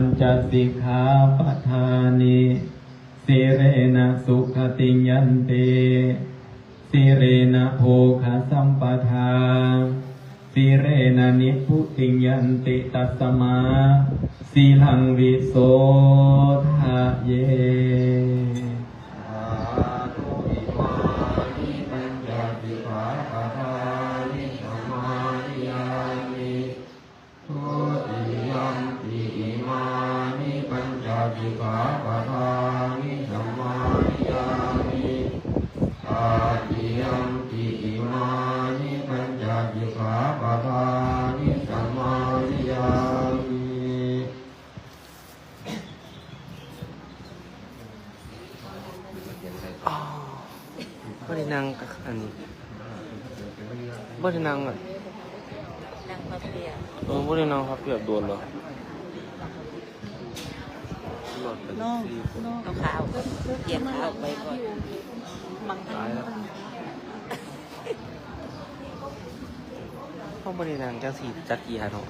ญจสิกขาปทานิสิเรนะสุขติยันติสิเรนะโภคสัมปทาสิเรนะนิพุติยันติตัสมาสีลังวิโสทะเยสาธุอิมานิปัญจสิกขาปทา อันนี้บ่ได้นั่งอะนั่งพับเพียบเออบ่ได้นั่งครับเปรียบโดนเหรอรถเป็นน้องสี่คนน้องขาวเหยียบขาวไปก่อนมังตายแล้วเขาบ่ได้นั่งจังสี่จักรียเนาะ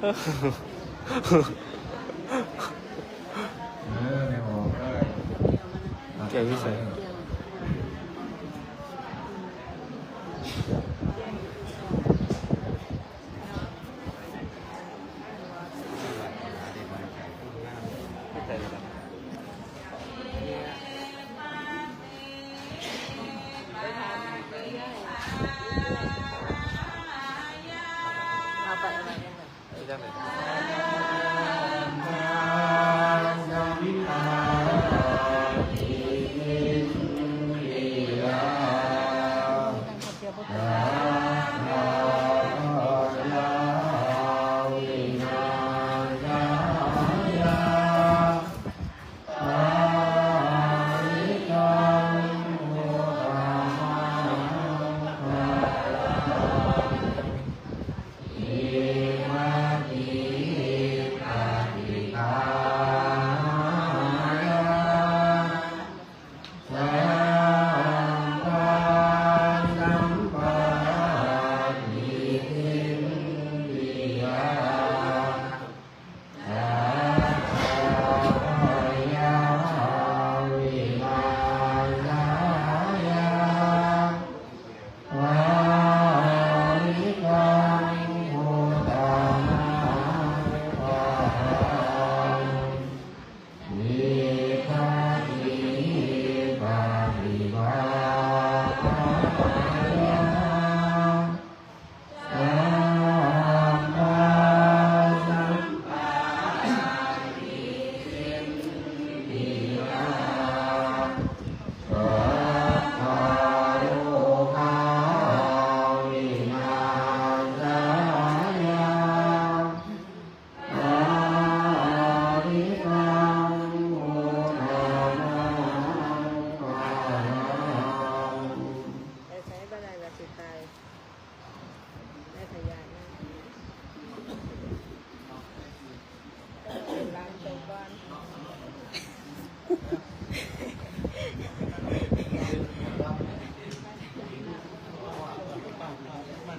เออไม่ออกเลยแกวิสัยเอา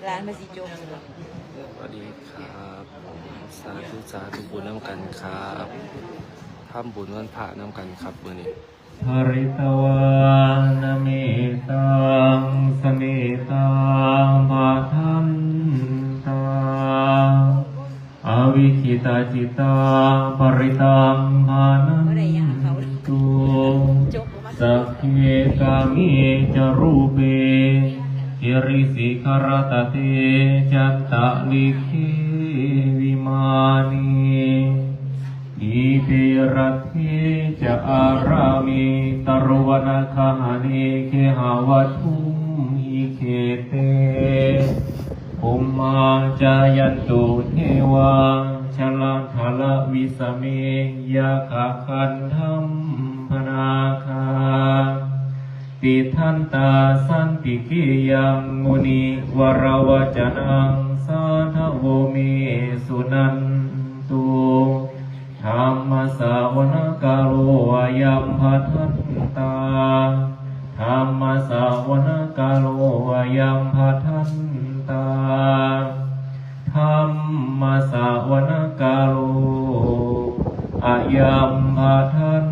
ร้านมาสิจงสวัสดีครับผมสาธุสาธุบุญน้ำกันครับทำบุญวันพระน้ำกันครับมื้อนี้ภริตวานเมตังสเมตังภาทันตังอวิคิตาจิตาปริตังภานันตุจกมาสัพเพกามิจรูเป หิริสิขรตเตจัตตะลิเควิมานีอิปิรัตเทจะอารามิตรวนาคานิเคหาวัตุมิเคเตอุมมาจายันตุเทวาชลาภลวิสเมยาคาคันธัมพนาคา ติทันตาสันติขียังมุนีวรวจนังสาธโวมีสุนันตุธรรมสาวนกาโรยัมพัทันตาธรรมสาวนกาโรยัมพัทันตาธรรมสาวนกาโรอยัมพัทัน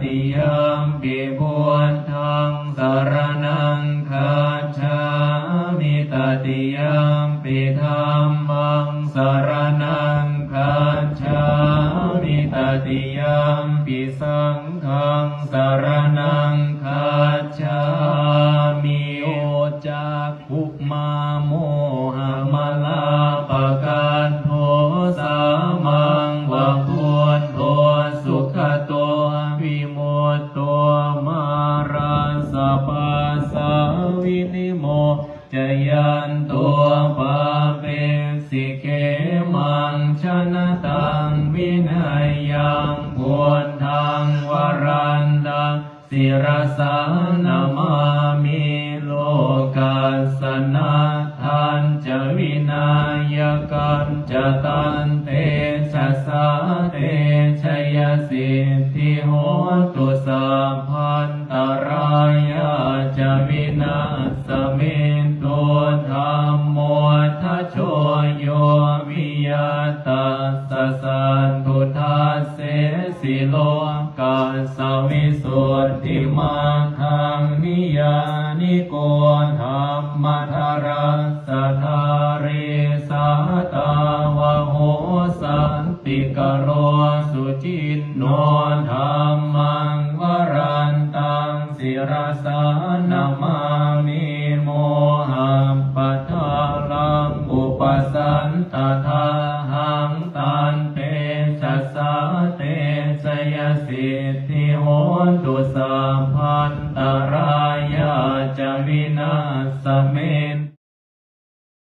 ติยามปิบุวันทางสาร รัสธาเรสาตาวโหสันติกโรสุจินโนธรรมังวรันตังสิรสานามามิโมหัมปะทาลังอุปสันตธา